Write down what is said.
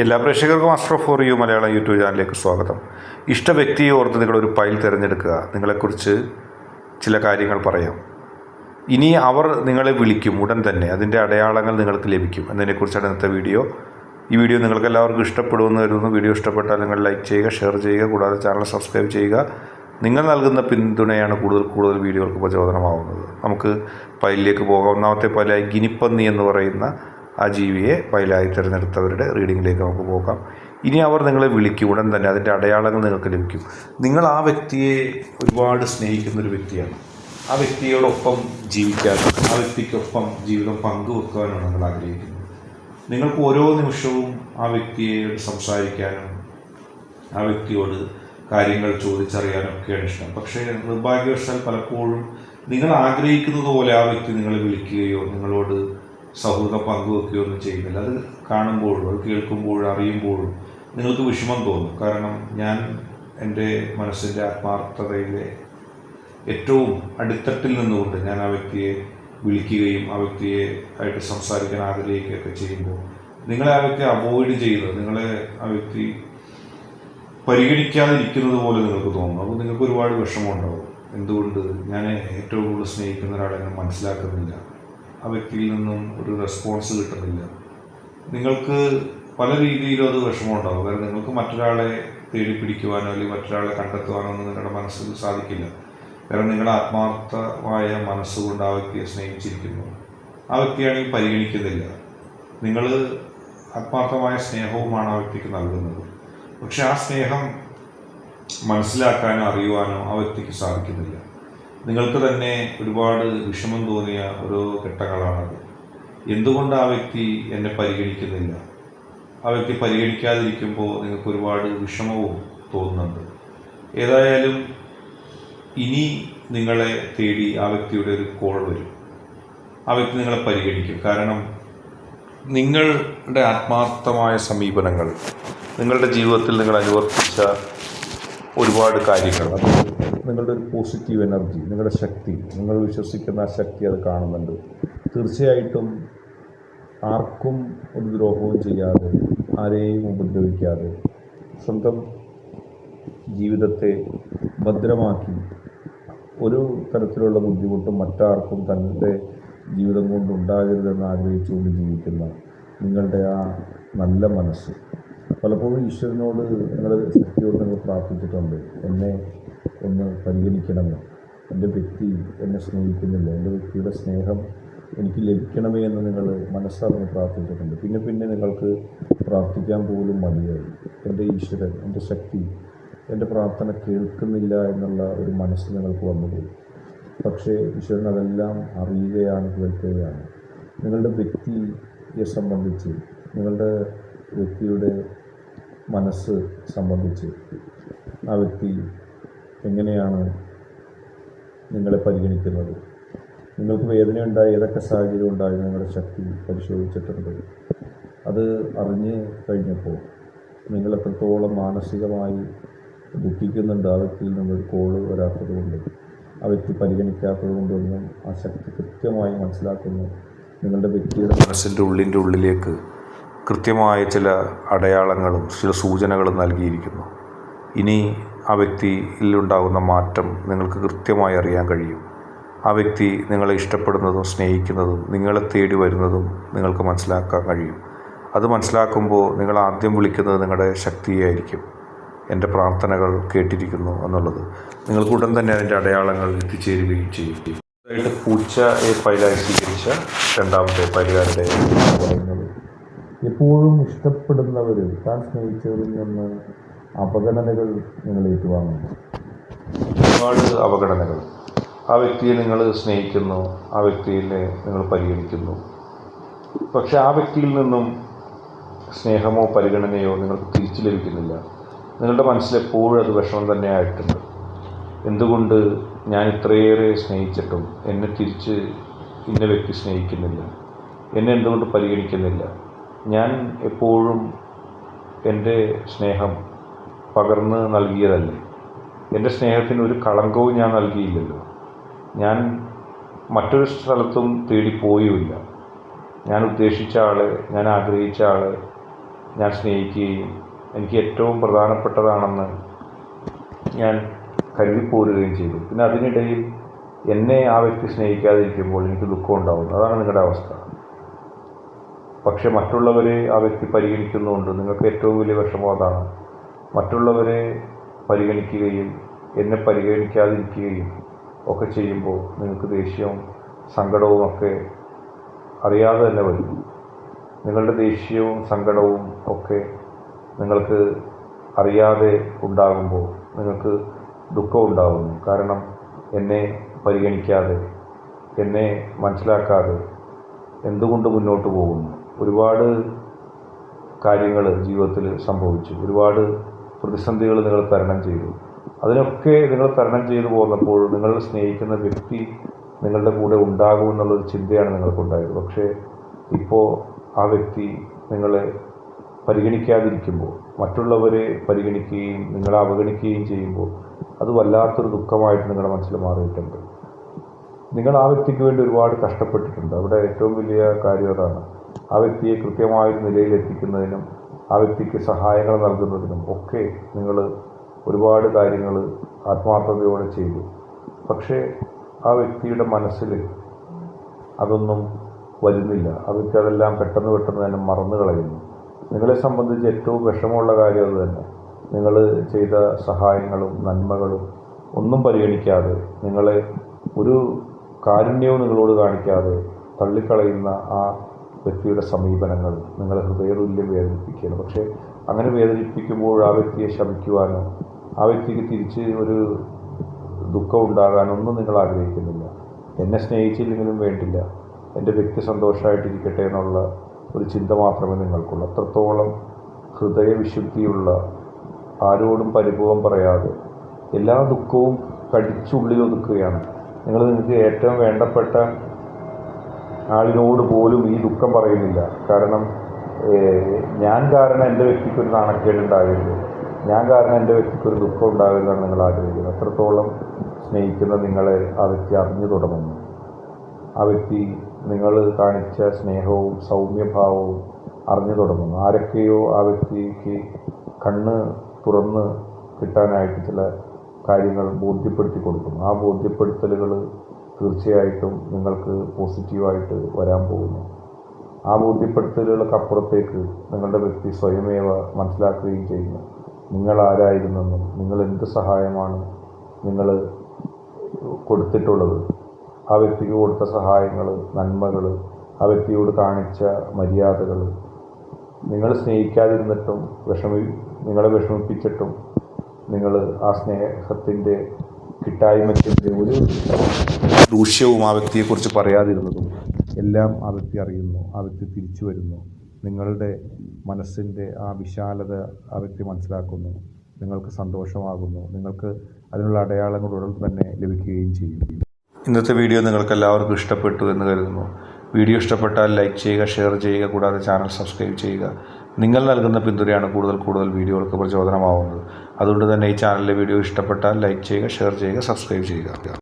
എല്ലാ പ്രേക്ഷകർക്കും master for you Malayalam YouTube ചാനലിലേക്ക് സ്വാഗതം. ഇഷ്ട വ്യക്തിയെ ഓർത്ത് നിങ്ങളൊരു ഫയൽ തിരഞ്ഞെടുക്കുക. നിങ്ങളെക്കുറിച്ച് ചില കാര്യങ്ങൾ പറയാം. ഇനി അവർ നിങ്ങളെ വിളിക്കും ഉടൻ തന്നെ. അതിന്റെ അടയാളങ്ങൾ നിങ്ങൾക്ക് ലഭിക്കും. എന്നതിനെക്കുറിച്ചാണ് ഇന്നത്തെ വീഡിയോ. ഈ വീഡിയോ നിങ്ങൾക്ക് എല്ലാവർക്കും ഇഷ്ടപ്പെടുമെന്ന് കരുതുന്നു. വീഡിയോ ഇഷ്ടപ്പെട്ടാൽ നിങ്ങൾ ലൈക്ക് ചെയ്യുക ഷെയർ ചെയ്യുക കൂടാതെ ചാനൽ സബ്സ്ക്രൈബ് ചെയ്യുക. നിങ്ങൾ നൽകുന്ന പിന്തുണയാണ് കൂടുതൽ കൂടുതൽ വീഡിയോകൾക്ക് പ്രചോദനമാവുന്നത്. നമുക്ക് പൈലിലേക്ക് പോകാം. ഒന്നാമത്തെ പൈലായി ഗിനിപ്പന്നി എന്ന് പറയുന്ന ആ ജീവിയെ ഫയലായി തിരഞ്ഞെടുത്തവരുടെ റീഡിങ്ങിലേക്ക് നമുക്ക് പോകാം. ഇനി അവർ നിങ്ങളെ വിളിക്കും ഉടൻ തന്നെ അതിന്റെ അടയാളങ്ങൾ നിങ്ങൾക്ക് ലഭിക്കും. നിങ്ങൾ ആ വ്യക്തിയെ ഒരുപാട് സ്നേഹിക്കുന്ന ഒരു വ്യക്തിയാണ്. ആ വ്യക്തിയോടൊപ്പം ജീവിക്കാനും ആ വ്യക്തിക്കൊപ്പം ജീവിതം പങ്കുവെക്കുവാനാണ് നിങ്ങൾ ആഗ്രഹിക്കുന്നത്. നിങ്ങൾക്ക് ഓരോ നിമിഷവും ആ വ്യക്തിയെ സംസാരിക്കാനും ആ വ്യക്തിയോട് കാര്യങ്ങൾ ചോദിച്ചറിയാനും ഒക്കെയാണ് ഇഷ്ടം. പക്ഷേ നിർഭാഗ്യവശാൽ പലപ്പോഴും നിങ്ങൾ ആഗ്രഹിക്കുന്നത് പോലെ ആ വ്യക്തി നിങ്ങളെ വിളിക്കുകയോ നിങ്ങളോട് സൗഹൃദം പങ്കുവെക്കുകയൊന്നും ചെയ്യുന്നില്ല. അത് കാണുമ്പോഴും അത് കേൾക്കുമ്പോഴും അറിയുമ്പോഴും നിങ്ങൾക്ക് വിഷമം തോന്നും. കാരണം ഞാൻ എന്റെ മനസ്സിന്റെ ആത്മാർത്ഥതയിലെ ഏറ്റവും അടിത്തട്ടിൽ നിന്നുകൊണ്ട് ഞാൻ ആ വ്യക്തിയെ വിളിക്കുകയും ആ വ്യക്തിയെ ആയിട്ട് സംസാരിക്കാൻ ആഗ്രഹിക്കുകയൊക്കെ ചെയ്യുമ്പോൾ നിങ്ങളെ ആ വ്യക്തി അവോയ്ഡ് ചെയ്യുന്നത് നിങ്ങളെ ആ വ്യക്തി പരിഗണിക്കാതിരിക്കുന്നത് പോലെ നിങ്ങൾക്ക് തോന്നും. അപ്പോൾ നിങ്ങൾക്ക് ഒരുപാട് വിഷമമുണ്ടാവും. എന്തുകൊണ്ട്? ഞാൻ ഏറ്റവും കൂടുതൽ സ്നേഹിക്കുന്ന ഒരാളെ ഞാൻ മനസ്സിലാക്കുന്നില്ല. ആ വ്യക്തിയിൽ നിന്നും ഒരു റെസ്പോൺസ് കിട്ടുന്നില്ല. നിങ്ങൾക്ക് പല രീതിയിലും അത് വിഷമമുണ്ടാവും. കാരണം നിങ്ങൾക്ക് മറ്റൊരാളെ തേടി പിടിക്കുവാനോ അല്ലെങ്കിൽ മറ്റൊരാളെ കണ്ടെത്തുവാനോ ഒന്നും നിങ്ങളുടെ മനസ്സിൽ സാധിക്കില്ല. കാരണം നിങ്ങളുടെ ആത്മാർത്ഥമായ മനസ്സുകൊണ്ട് ആ വ്യക്തിയെ സ്നേഹിച്ചിരിക്കുന്നു. ആ വ്യക്തിയാണെങ്കിൽ പരിഗണിക്കുന്നില്ല. നിങ്ങൾ ആത്മാർത്ഥമായ സ്നേഹവുമാണ് ആ വ്യക്തിക്ക് നൽകുന്നത്. പക്ഷെ ആ സ്നേഹം മനസ്സിലാക്കാനോ അറിയുവാനോ ആ വ്യക്തിക്ക് സാധിക്കുന്നില്ല. നിങ്ങൾക്ക് തന്നെ ഒരുപാട് വിഷമം തോന്നിയ ഓരോ ഘട്ടങ്ങളാണത്. എന്തുകൊണ്ട് ആ വ്യക്തി എന്നെ പരിഗണിക്കുന്നില്ല? ആ വ്യക്തി പരിഗണിക്കാതിരിക്കുമ്പോൾ നിങ്ങൾക്ക് ഒരുപാട് വിഷമവും തോന്നുന്നുണ്ട്. ഏതായാലും ഇനി നിങ്ങളെ തേടി ആ വ്യക്തിയുടെ ഒരു കോൾ വരും. ആ വ്യക്തി നിങ്ങളെ പരിഗണിക്കും. കാരണം നിങ്ങളുടെ ആത്മാർത്ഥമായ സമീപനങ്ങൾ നിങ്ങളുടെ ജീവിതത്തിൽ നിങ്ങൾ അനുവർത്തിച്ച ഒരുപാട് കാര്യങ്ങൾ. അത് നിങ്ങളുടെ ഒരു പോസിറ്റീവ് എനർജി നിങ്ങളുടെ ശക്തി നിങ്ങൾ വിശ്വസിക്കുന്ന ആ ശക്തി അത് കാണുന്നുണ്ട്. തീർച്ചയായിട്ടും ആർക്കും ഒരു ദ്രോഹവും ചെയ്യാതെ ആരെയും ഉപദ്രവിക്കാതെ സ്വന്തം ജീവിതത്തെ ഭദ്രമാക്കി ഒരു തരത്തിലുള്ള ബുദ്ധിമുട്ടും മറ്റാർക്കും തന്റെ ജീവിതം കൊണ്ട് ഉണ്ടാകരുതെന്ന് ആഗ്രഹിച്ചുകൊണ്ട് ജീവിക്കുന്ന നിങ്ങളുടെ ആ നല്ല മനസ്സ്. പലപ്പോഴും ഈശ്വരനോട് നിങ്ങളുടെ ശക്തിയോട് നിങ്ങൾ പ്രാർത്ഥിച്ചിട്ടുണ്ട്. എന്നെ ഒന്ന് പരിഗണിക്കണമേ. എന്റെ വ്യക്തി എന്നെ സ്നേഹിക്കുന്നില്ല. എന്റെ വ്യക്തിയുടെ സ്നേഹം എനിക്ക് ലഭിക്കണമേ എന്ന് നിങ്ങൾ മനസ്സറിഞ്ഞ് പ്രാർത്ഥിച്ചിട്ടുണ്ട്. പിന്നെ പിന്നെ നിങ്ങൾക്ക് പ്രാർത്ഥിക്കാൻ പോലും മടിയായി. എന്റെ ഈശ്വരൻ എന്റെ ശക്തി എന്റെ പ്രാർത്ഥന കേൾക്കുന്നില്ല എന്നുള്ള ഒരു മനസ്സ് നിങ്ങൾക്ക് വന്നുപോയി. പക്ഷേ ഈശ്വരൻ അതെല്ലാം അറിയുകയാണ് കേൾക്കുകയാണ്. നിങ്ങളുടെ വ്യക്തിയെ സംബന്ധിച്ച് നിങ്ങളുടെ വ്യക്തിയുടെ മനസ്സ് സംബന്ധിച്ച് ആ വ്യക്തി എങ്ങനെയാണ് നിങ്ങളെ പരിഗണിക്കുന്നത്? നിങ്ങൾക്ക് വേദന ഉണ്ടായി ഏതൊക്കെ സാഹചര്യം ഉണ്ടായി? നിങ്ങളുടെ ശക്തി പരിശോധിച്ചിട്ടുണ്ട്. അത് അറിഞ്ഞ് കഴിഞ്ഞപ്പോൾ നിങ്ങൾ എത്രത്തോളം മാനസികമായി ദുഃഖിക്കുന്നുണ്ട് ആ വ്യക്തിയിൽ നിന്നൊരു കോൾ വരാത്തത് കൊണ്ട് ആ വ്യക്തി പരിഗണിക്കാത്തത് കൊണ്ടൊന്നും ആ ശക്തി കൃത്യമായി മനസ്സിലാക്കുന്നു. നിങ്ങളുടെ വ്യക്തിയുടെ മനസ്സിന്റെ ഉള്ളിന്റെ ഉള്ളിലേക്ക് കൃത്യമായ ചില അടയാളങ്ങളും ചില സൂചനകളും നൽകിയിരിക്കുന്നു. ഇനി ആ വ്യക്തിയിലുണ്ടാകുന്ന മാറ്റം നിങ്ങൾക്ക് കൃത്യമായി അറിയാൻ കഴിയും. ആ വ്യക്തി നിങ്ങളെ ഇഷ്ടപ്പെടുന്നതും സ്നേഹിക്കുന്നതും നിങ്ങളെ തേടി വരുന്നതും നിങ്ങൾക്ക് മനസ്സിലാക്കാൻ കഴിയും. അത് മനസ്സിലാക്കുമ്പോൾ നിങ്ങൾ ആദ്യം വിളിക്കുന്നത് നിങ്ങളുടെ ശക്തിയായിരിക്കും. എന്റെ പ്രാർത്ഥനകൾ കേട്ടിരിക്കുന്നു എന്നുള്ളത്. നിങ്ങൾക്ക് ഉടൻ തന്നെ അതിന്റെ അടയാളങ്ങൾ എത്തിച്ചേരുകയും ചെയ്യും. അതായിട്ട് പൂച്ചയെ ഫയലായി സ്വീകരിച്ച രണ്ടാമത്തെ പരിഹാരത്തെ പറയുന്നത് എപ്പോഴും ഇഷ്ടപ്പെടുന്നവർ താൻ സ്നേഹിച്ചവരിൽ നിന്ന് അപഗണനകൾ നിങ്ങൾ ഏറ്റുവാങ്ങുന്നു. ഒരുപാട് അപഗണനകൾ. ആ വ്യക്തിയെ നിങ്ങൾ സ്നേഹിക്കുന്നു ആ വ്യക്തിയെ നിങ്ങൾ പരിഗണിക്കുന്നു. പക്ഷെ ആ വ്യക്തിയിൽ നിന്നും സ്നേഹമോ പരിഗണനയോ നിങ്ങൾക്ക് തിരിച്ചു ലഭിക്കുന്നില്ല. നിങ്ങളുടെ മനസ്സിലെപ്പോഴും അത് വിഷമം തന്നെ ആയിട്ടുണ്ട്. എന്തുകൊണ്ട് ഞാൻ ഇത്രയേറെ സ്നേഹിച്ചിട്ടും എന്നെ തിരിച്ച് ഇന്ന വ്യക്തി സ്നേഹിക്കുന്നില്ല? എന്നെ എന്തുകൊണ്ട് പരിഗണിക്കുന്നില്ല? ഞാൻ എപ്പോഴും എന്റെ സ്നേഹം പകർന്ന് നൽകിയതല്ലേ. എന്റെ സ്നേഹത്തിന് ഒരു കളങ്കവും ഞാൻ നൽകിയില്ലല്ലോ. ഞാൻ മറ്റൊരു സ്ഥലത്തും തേടിപ്പോയുമില്ല. ഞാൻ ഉദ്ദേശിച്ച ആളെ ഞാൻ ആഗ്രഹിച്ച ആളെ ഞാൻ സ്നേഹിക്കുകയും എനിക്ക് ഏറ്റവും പ്രധാനപ്പെട്ടതാണെന്ന് ഞാൻ കരുതിപ്പോരുകയും ചെയ്തു. പിന്നെ അതിനിടയിൽ എന്നെ ആ വ്യക്തി സ്നേഹിക്കാതിരിക്കുമ്പോൾ എനിക്ക് ദുഃഖം ഉണ്ടാവുന്നു. അതാണ് നിങ്ങളുടെ അവസ്ഥ. പക്ഷെ മറ്റുള്ളവരെ ആ വ്യക്തി പരിഗണിക്കുന്നുണ്ട്. നിങ്ങൾക്ക് ഏറ്റവും വലിയ വിഷമം അതാണ്. മറ്റുള്ളവരെ പരിഗണിക്കുകയും എന്നെ പരിഗണിക്കാതിരിക്കുകയും ഒക്കെ ചെയ്യുമ്പോൾ നിങ്ങൾക്ക് ദേഷ്യവും സങ്കടവും ഒക്കെ അറിയാതെ തന്നെ വരും. നിങ്ങളുടെ ദേഷ്യവും സങ്കടവും ഒക്കെ നിങ്ങൾക്ക് അറിയാതെ ഉണ്ടാകുമ്പോൾ നിങ്ങൾക്ക് ദുഃഖം ഉണ്ടാകുന്നു. കാരണം എന്നെ പരിഗണിക്കാതെ എന്നെ മനസ്സിലാക്കാതെ എന്തുകൊണ്ട് മുന്നോട്ട് പോകുന്നു? ഒരുപാട് കാര്യങ്ങൾ ജീവിതത്തിൽ സംഭവിച്ചു. ഒരുപാട് പ്രതിസന്ധികൾ നിങ്ങൾ തരണം ചെയ്തു. അതിനൊക്കെ നിങ്ങൾ തരണം ചെയ്തു പോന്നപ്പോൾ നിങ്ങൾ സ്നേഹിക്കുന്ന വ്യക്തി നിങ്ങളുടെ കൂടെ ഉണ്ടാകുമെന്നുള്ളൊരു ചിന്തയാണ് നിങ്ങൾക്കുണ്ടായത്. പക്ഷേ ഇപ്പോൾ ആ വ്യക്തി നിങ്ങളെ പരിഗണിക്കാതിരിക്കുമ്പോൾ മറ്റുള്ളവരെ പരിഗണിക്കുകയും നിങ്ങളെ അവഗണിക്കുകയും ചെയ്യുമ്പോൾ അത് വല്ലാത്തൊരു ദുഃഖമായിട്ട് നിങ്ങളുടെ മനസ്സിൽ മാറിയിട്ടുണ്ട്. നിങ്ങൾ ആ വ്യക്തിക്ക് വേണ്ടി ഒരുപാട് കഷ്ടപ്പെട്ടിട്ടുണ്ട്. അവിടെ ഏറ്റവും വലിയ കാര്യം അതാണ്. ആ വ്യക്തിയെ കൃത്യമായ ഒരു നിലയിൽ എത്തിക്കുന്നതിനും ആ വ്യക്തിക്ക് സഹായങ്ങൾ നൽകുന്നതിനും ഒക്കെ നിങ്ങൾ ഒരുപാട് കാര്യങ്ങൾ ആത്മാർത്ഥതയോടെ ചെയ്തു. പക്ഷേ ആ വ്യക്തിയുടെ മനസ്സിൽ അതൊന്നും വരുന്നില്ല. ആ വ്യക്തി അതെല്ലാം പെട്ടെന്ന് പെട്ടെന്ന് തന്നെ മറന്നു കളയുന്നു. നിങ്ങളെ സംബന്ധിച്ച് ഏറ്റവും വിഷമമുള്ള കാര്യം അത് തന്നെ. നിങ്ങൾ ചെയ്ത സഹായങ്ങളും നന്മകളും ഒന്നും പരിഗണിക്കാതെ നിങ്ങളെ ഒരു കാരുണ്യവും നിങ്ങളോട് കാണിക്കാതെ തള്ളിക്കളയുന്ന ആ വ്യക്തിയുടെ സമീപനങ്ങൾ നിങ്ങളെ ഹൃദയതുല്യം വേദനിപ്പിക്കുകയാണ്. പക്ഷേ അങ്ങനെ വേദനിപ്പിക്കുമ്പോൾ ആ വ്യക്തിയെ ശമിക്കുവാനോ ആ വ്യക്തിക്ക് തിരിച്ച് ഒരു ദുഃഖം ഉണ്ടാകാനോ ഒന്നും നിങ്ങൾ ആഗ്രഹിക്കുന്നില്ല. എന്നെ സ്നേഹിച്ചില്ലെങ്കിലും വേണ്ടില്ല. എന്റെ വ്യക്തി സന്തോഷമായിട്ടിരിക്കട്ടെ എന്നുള്ള ഒരു ചിന്ത മാത്രമേ നിങ്ങൾക്കുള്ളൂ. അത്രത്തോളം ഹൃദയവിശുദ്ധിയുള്ള ആരോടും പരിഭവം പറയാതെ എല്ലാ ദുഃഖവും കടിച്ചുള്ളിൽ ഒതുക്കുകയാണ് നിങ്ങൾ നിങ്ങൾക്ക് ഏറ്റവും വേണ്ടപ്പെട്ട ആളിനോട് പോലും ഈ ദുഃഖം പറയുന്നില്ല. കാരണം ഞാൻ കാരണം എന്റെ വ്യക്തിക്ക് ഒരു നാണക്കേട് ഉണ്ടാകരുത്. ഞാൻ കാരണം എന്റെ വ്യക്തിക്ക് ഒരു ദുഃഖം ഉണ്ടാകരുതെന്നാണ് നിങ്ങൾ ആഗ്രഹിക്കുന്നത്. അത്രത്തോളം സ്നേഹിക്കുന്ന നിങ്ങളെ ആ വ്യക്തി അറിഞ്ഞു തുടങ്ങുന്നു. ആ വ്യക്തി നിങ്ങൾ കാണിച്ച സ്നേഹവും സൗമ്യഭാവവും അറിഞ്ഞു തുടങ്ങുന്നു. ആരൊക്കെയോ ആ വ്യക്തിക്ക് കണ്ണ് തുറന്ന് കിട്ടാനായിട്ട് ചില കാര്യങ്ങൾ ബോധ്യപ്പെടുത്തി കൊടുക്കുന്നു. ആ ബോധ്യപ്പെടുത്തലുകൾ തീർച്ചയായിട്ടും നിങ്ങൾക്ക് പോസിറ്റീവായിട്ട് വരാൻ പോകുന്നു. ആ ബോധ്യപ്പെടുത്തലുകൾക്ക് അപ്പുറത്തേക്ക് നിങ്ങളുടെ വ്യക്തി സ്വയമേവ മനസ്സിലാക്കുകയും ചെയ്യുന്നു. നിങ്ങൾ ആരായിരുന്നെന്നും നിങ്ങൾ എന്ത് സഹായമാണ് നിങ്ങൾ കൊടുത്തിട്ടുള്ളത്. ആ വ്യക്തിക്ക് കൊടുത്ത സഹായങ്ങൾ നന്മകൾ ആ വ്യക്തിയോട് കാണിച്ച മര്യാദകൾ. നിങ്ങൾ സ്നേഹിക്കാതിരുന്നിട്ടും വിഷമി നിങ്ങളെ വിഷമിപ്പിച്ചിട്ടും നിങ്ങൾ ആ സ്നേഹത്തിന്റെ കിട്ടായ്മയ്ക്കെതിരെ ഒരു ദൂഷ്യവും ആ വ്യക്തിയെക്കുറിച്ച് പറയാതിരുന്നതും എല്ലാം ആ വ്യക്തി അറിയുന്നു ആ വ്യക്തി തിരിച്ചു വരുന്നു. നിങ്ങളുടെ മനസ്സിന്റെ ആ വിശാലത ആ വ്യക്തി മനസ്സിലാക്കുന്നു. നിങ്ങൾക്ക് സന്തോഷമാകുന്നു. നിങ്ങൾക്ക് അതിനുള്ള അടയാളങ്ങൾ ഉടൻ തന്നെ ലഭിക്കുകയും ചെയ്യും. ഇന്നത്തെ വീഡിയോ നിങ്ങൾക്ക് എല്ലാവർക്കും ഇഷ്ടപ്പെട്ടു എന്ന് കരുതുന്നു. വീഡിയോ ഇഷ്ടപ്പെട്ടാൽ ലൈക്ക് ചെയ്യുക ഷെയർ ചെയ്യുക കൂടാതെ ചാനൽ സബ്സ്ക്രൈബ് ചെയ്യുക. നിങ്ങൾ നൽകുന്ന പിന്തുണയാണ് കൂടുതൽ കൂടുതൽ വീഡിയോകൾക്ക് പ്രചോദനമാവുന്നത്. അതുകൊണ്ട് തന്നെ ഈ ചാനലിലെ വീഡിയോ ഇഷ്ടപ്പെട്ടാൽ ലൈക്ക് ചെയ്യുക ഷെയർ ചെയ്യുക സബ്സ്ക്രൈബ് ചെയ്യുക.